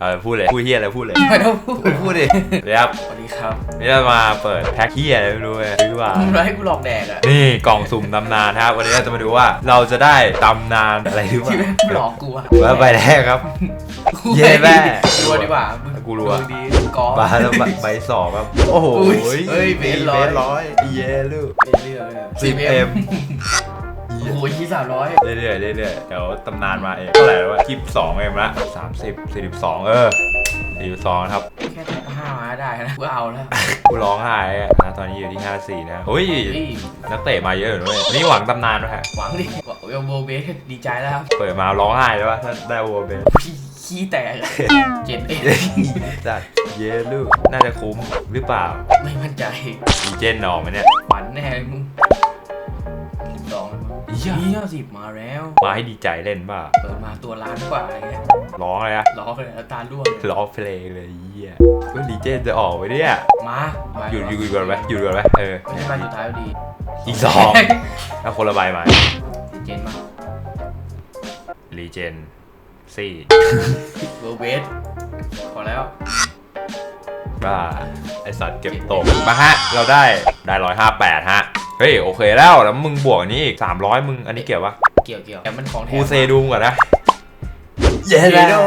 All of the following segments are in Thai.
เออพูดเลยพูดเฮียอะไรพูดเลยไม่ต้องพูดพูดพูดดิเดี๋ยวครับสวัสดีครับนี่เรามาเปิดแพ็คเฮียอะไรไม่รู้เลยหรือว่ามึงร้ให้กูหลอกแดกอะนี่กล่องสุ่มตำนานครับวันนี้เราจะมาดูว่าเราจะได้ตำนานอะไรหรือเปที่ล่าแม่งหลอกกูอะว่าไปแรกครับกูเย้แม่รัวดีกว่ามึงกูรัวดงดีกอล์ฟบาแล้วใบสองครับโอ้โหอุ้ยเฮ้ยเบสร้อยเบสร้อยเย้ลูกเป็นเรื่องเลยสิบเอ็ม โอ้โหยี่สามร้อยเรื่อยๆเรื่อยๆเดี๋ยวตำนานมาเองเท่าไหร่แล้ววะคลิปสองเอ็มละสามสิบสี่สิบสองเออสี่สิบสองครับ แค่แท็กห้ามาได้นะกูเอาแล้วกูร้องไห้อะนะตอนนี้อยู่ที่ 54 นะเฮ้ย เฮ้ยนักเตะมาเยอะอยู่ด้วยนี่หวังตำนานด้วยฮะ หวังดิเวลโบเบสดีใจแล้วครับเปิดมาร้องไห้เลยว่าถ้าได้โวเบนพี่ขี้แตกอะเจ็ดเอ็ดจัดเยลูกน่าจะคุ้มหรือเปล่า ไม่มั่นใจอีเจนออกไหมเนี่ย ฝันแน่มึงสิบส องแล้วมั้งอีหยะยี่สิบมาแล้ว มาให้ดีใจเล่นป่ะเปิดมาตัวล้านกว่าอะไรเงี้ยร้องเลยอะล้อเลยแล้วตาล่วงเลยร้องเพลงเลยเยี่ยเฮ้ยดีเจนจะออกไปเนี่ยมามาหยุดหยุดก่อนไหมหยุดก่อนไหมเออไม่ใช่ใบสุดท้ายพอดี อีกสองเอาคนละใบมาเจนมารีเจนสี่เวลเบสพอแล้วบ้าไอสัตว์เก็บตกมาฮะ เราได้ได้ร้อยห้าแปดฮะ เฮ้ยโอเคแล้วแล้วมึงบวกอันนี้อีกสามร้อยมึงอันนี้เกี่ยวปะเกี่ยวเกี่ยวแต่มันของแถมกูเซดูมก่อนนะเย้แล้ว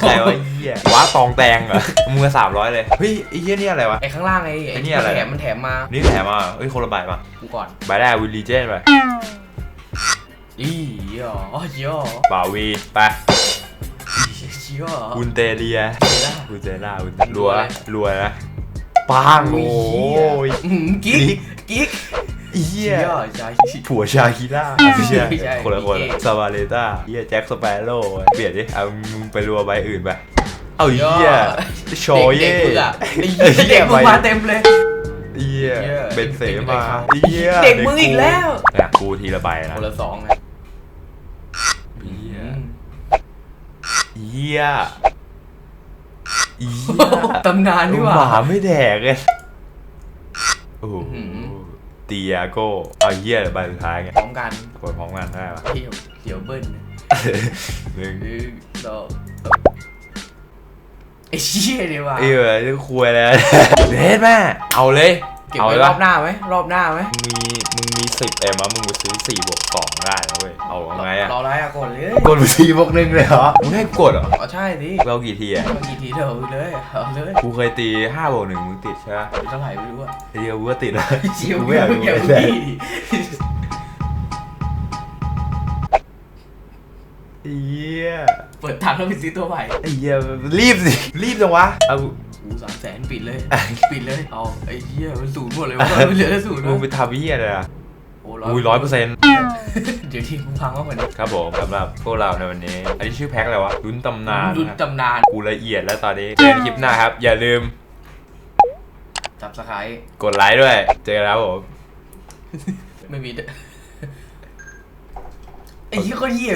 ใครวะเหี้ยว้าตองแตงเหรอมึงสามร้อยเลยเฮ้ยไอ้เหี้ยนี่อะไรวะไอ้ข้างล่างไอ้ไอ้นี่อะไรแถมมันแถมมานี่แถมมาเฮ้ยคนละใบมากูก่อนใบแรกวิลลีเจนไปอีอ๋ออ๋อเจ๋อบ่าวีไปเจ๋ออุนเตเลียเจ๋อละอุนเตล่าอุนรัรัววเลยรัวนะปังโอ้ยอืมกิ๊กกิ๊ก เหี้ยเจ๋อใจผัวชาคิล่าไม่ใช่ไม่ใช่คนละคนพี่เอกซาวาเลต้าเหี้ยแจ็คสเปโร่เปลี่ยนดิเอามึงไปรัวใบอื่นไปเอาเหี้ยโชยเด็เย่กมึงอะไอ้เหี้ยเด็กมึงมาเต็มเลยเหี้ยเหี้ยเบนเซมาเด็กเหี้ยเด็กมึงอีกแล้วเนี่ยกูทีละใบนะคนละสองไงเหี้ยอืมเหี้ยเหี้ยตำนานนี่หว่าหมาไม่แดกเลยโอ้โหอื้อหือเตียโก้เอาเหี้ยใบสุดท้ายไงพร้อมกันกดพร้อมกันได้ปะเที่ยวเดี๋ยวเบิ้ลหนึ่งหนึ่งสองไอ้เชี่ยเลยว่ะเอ้ยจะคุยแล้วเด็ดแม่เอาเลย เก็บเอาไว้เลยรปะอบหน้าไหมรอบหน้าไหมมึงมีมึงมีสิบเอ็มอะมึงไปซื้อสี่บวกสองได้นะเว้ยเอาไงอะรออะไรอะกดเลยกดไปสี่บวกหนึ่งเลยเหรอมึงให้กดเหรออ๋อใช่ดิเรากี่ทีอะเมื่อกี้ทีเดียวเลยเอาเลยกูเคยตีห้าบวกหนึ่งมึงติดใช่ไหมเท่าไหร่ไม่รู้อะเดียวกูก็ติดนะเชี่ยวกูไม่ไม่อยากเอารู้เกี่ยวเลยดีเหี้ยเปิดทางแล้วไปซื้อตัวใหม่ไอ้เหี้ยรีบสิรีบจังวะเอา กูสามแสนปิดเลย ปิดเลยเอาไอ้เหี้ยมันศูนย์หมดเลยว่ามันเหลือศูนย์มึงวะไปทำเหี้ยอะไรอะโอ้อุ้ยร้อยเปอร์เซ็นต์เดี๋ยวที่มึงพังว่าเหมือนครับผมสำหรับพวกเราในวันนี้ อันนี้ชื่อแพ็คอะไรวะลุ้นตำนานรุ่นนะตำนานกูละเอียดแล้วตอนนี้เจอกันคลิปหน้าครับ อย่าลืมจับสกายกดไลค์ด้วย เจอกันแล้วผม ไม่มีเด้อไอ้เหี้ยก็เหี้ย